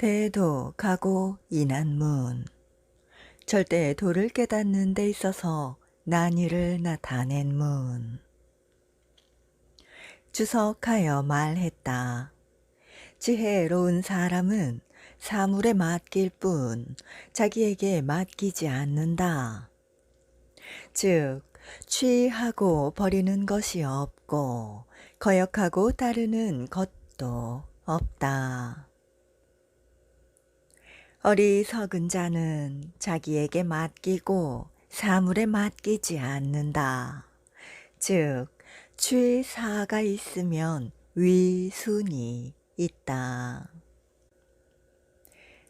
대도 가고 인한문 절대 도를 깨닫는 데 있어서 난이를 나타낸 문 주석하여 말했다. 지혜로운 사람은 사물에 맡길 뿐 자기에게 맡기지 않는다. 즉, 취하고 버리는 것이 없고 거역하고 따르는 것도 없다. 어리석은 자는 자기에게 맡기고 사물에 맡기지 않는다. 즉, 취사가 있으면 위순이 있다.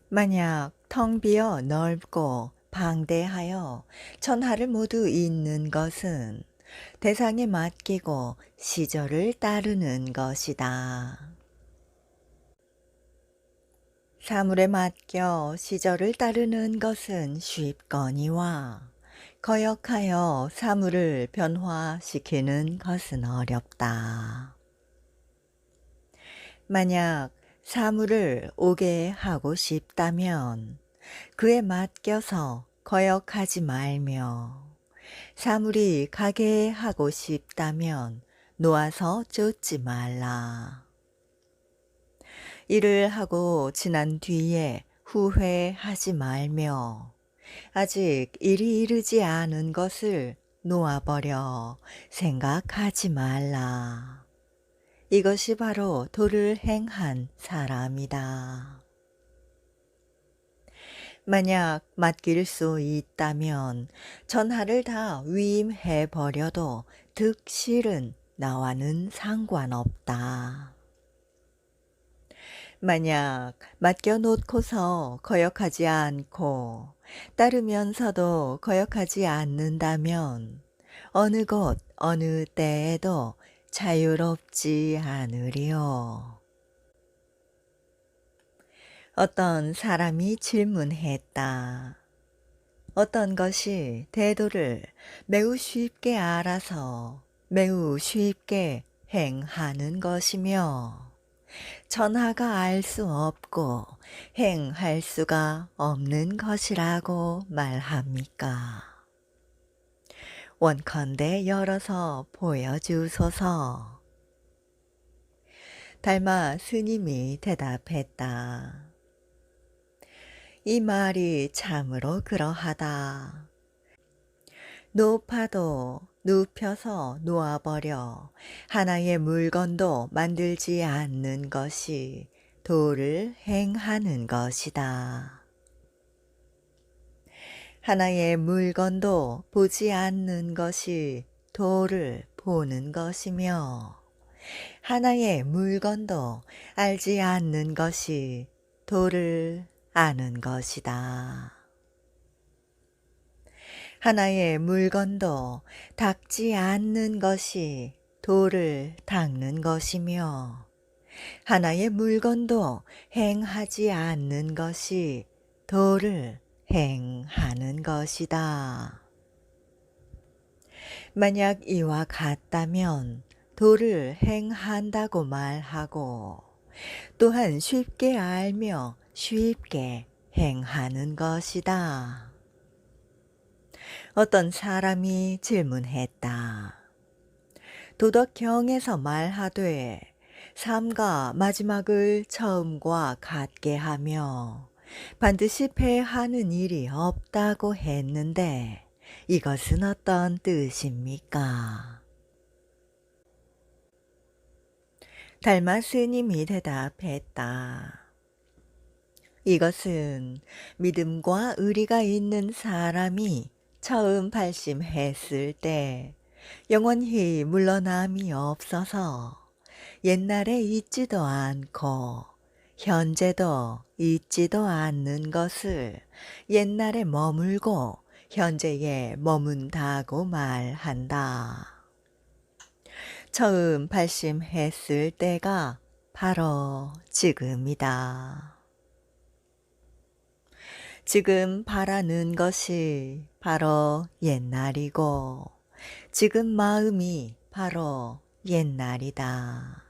만약 텅 비어 넓고 방대하여 천하를 모두 잇는 것은 대상에 맡기고 시절을 따르는 것이다. 사물에 맡겨 시절을 따르는 것은 쉽거니와 거역하여 사물을 변화시키는 것은 어렵다. 만약 사물을 오게 하고 싶다면 그에 맡겨서 거역하지 말며 사물이 가게 하고 싶다면 놓아서 쫓지 말라. 일을 하고 지난 뒤에 후회하지 말며 아직 일이 이르지 않은 것을 놓아버려 생각하지 말라. 이것이 바로 도를 행한 사람이다. 만약 맡길 수 있다면 전하를 다 위임해 버려도 득실은 나와는 상관없다. 만약 맡겨놓고서 거역하지 않고 따르면서도 거역하지 않는다면 어느 곳 어느 때에도 자유롭지 않으리요. 어떤 사람이 질문했다. 어떤 것이 대도를 매우 쉽게 알아서 매우 쉽게 행하는 것이며 전하가 알 수 없고 행할 수가 없는 것이라고 말합니까? 원컨대 열어서 보여주소서. 달마 스님이 대답했다. 이 말이 참으로 그러하다. 높아도 눕혀서 놓아버려 하나의 물건도 만들지 않는 것이 도를 행하는 것이다. 하나의 물건도 보지 않는 것이 도를 보는 것이며 하나의 물건도 알지 않는 것이 도를 아는 것이다. 하나의 물건도 닦지 않는 것이 도를 닦는 것이며 하나의 물건도 행하지 않는 것이 도를 행하는 것이다. 만약 이와 같다면 도를 행한다고 말하고 또한 쉽게 알며 쉽게 행하는 것이다. 어떤 사람이 질문했다. 도덕경에서 말하되 삶과 마지막을 처음과 같게 하며 반드시 패하는 일이 없다고 했는데 이것은 어떤 뜻입니까? 달마 스님이 대답했다. 이것은 믿음과 의리가 있는 사람이 처음 발심했을 때 영원히 물러남이 없어서 옛날에 있지도 않고 현재도 있지도 않는 것을 옛날에 머물고 현재에 머문다고 말한다. 처음 발심했을 때가 바로 지금이다. 지금 바라는 것이 바로 옛날이고 지금 마음이 바로 옛날이다.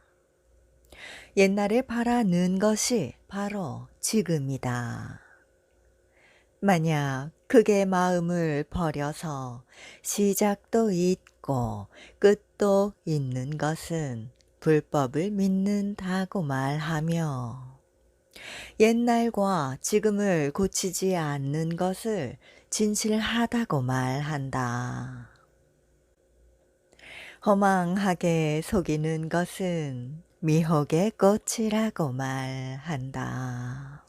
옛날에 바라는 것이 바로 지금이다. 만약 그게 마음을 버려서 시작도 있고 끝도 있는 것은 불법을 믿는다고 말하며 옛날과 지금을 고치지 않는 것을 진실하다고 말한다. 허망하게 속이는 것은 미혹의 꽃이라고 말한다.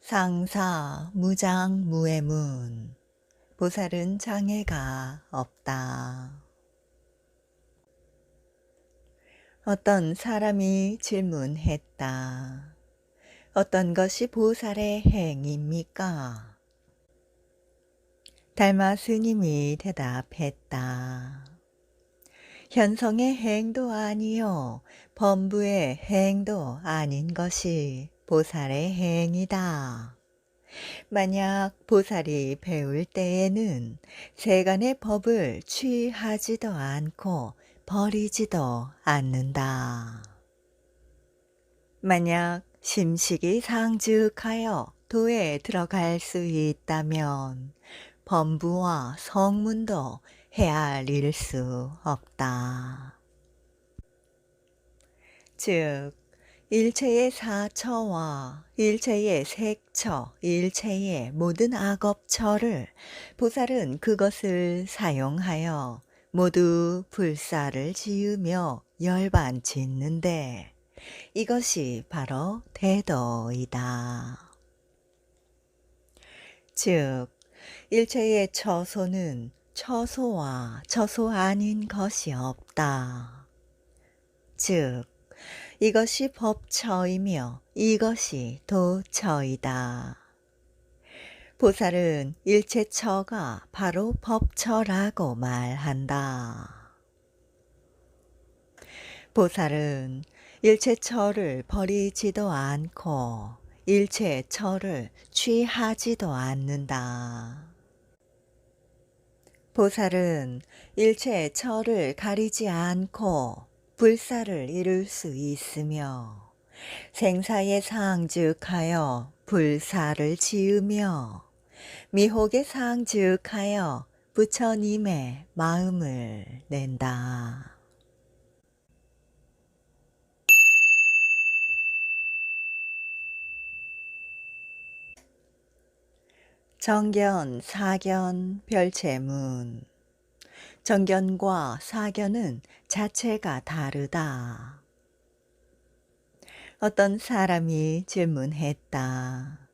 상사 무장 무해문 보살은 장애가 없다. 어떤 사람이 질문했다. 어떤 것이 보살의 행입니까? 달마 스님이 대답했다. 현성의 행도 아니요, 범부의 행도 아닌 것이 보살의 행이다. 만약 보살이 배울 때에는 세간의 법을 취하지도 않고 버리지도 않는다. 만약 심식이 상즉하여 도에 들어갈 수 있다면 범부와 성문도 헤아릴 수 없다. 즉, 일체의 사처와 일체의 색처, 일체의 모든 악업처를 보살은 그것을 사용하여 모두 불사를 지으며 열반 짓는데 이것이 바로 대도이다. 즉, 일체의 처소는 처소와 처소 아닌 것이 없다. 즉, 이것이 법처이며 이것이 도처이다. 보살은 일체처가 바로 법처라고 말한다. 보살은 일체처를 버리지도 않고 일체처를 취하지도 않는다. 보살은 일체처를 가리지 않고 불사를 이룰 수 있으며 생사에 상즉하여 불사를 지으며 미혹에 상즉하여 부처님의 마음을 낸다. 정견, 사견, 별체문 정견과 사견은 자체가 다르다. 어떤 사람이 질문했다.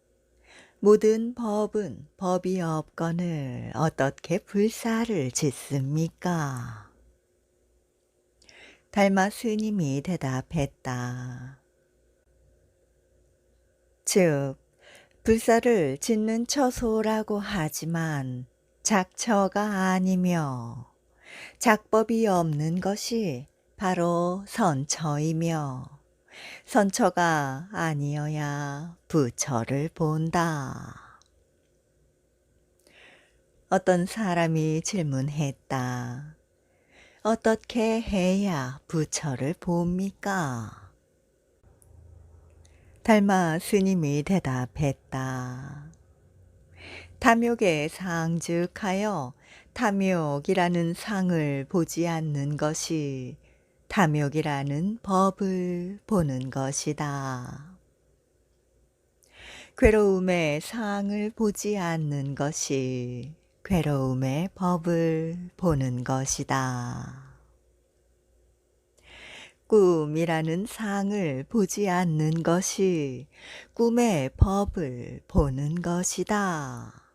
모든 법은 법이 없거늘 어떻게 불사를 짓습니까? 달마 스님이 대답했다. 즉, 불사를 짓는 처소라고 하지만 작처가 아니며 작법이 없는 것이 바로 선처이며 선처가 아니어야 부처를 본다. 어떤 사람이 질문했다. 어떻게 해야 부처를 봅니까? 달마 스님이 대답했다. 탐욕에 상즉하여 탐욕이라는 상을 보지 않는 것이 탐욕이라는 법을 보는 것이다. 괴로움의 상을 보지 않는 것이 괴로움의 법을 보는 것이다. 꿈이라는 상을 보지 않는 것이 꿈의 법을 보는 것이다.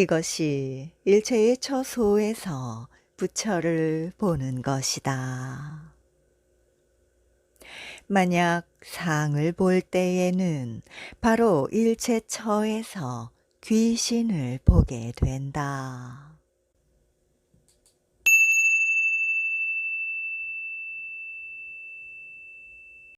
이것이 일체의 처소에서 부처를 보는 것이다. 만약 상을 볼 때에는 바로 일체처에서 귀신을 보게 된다.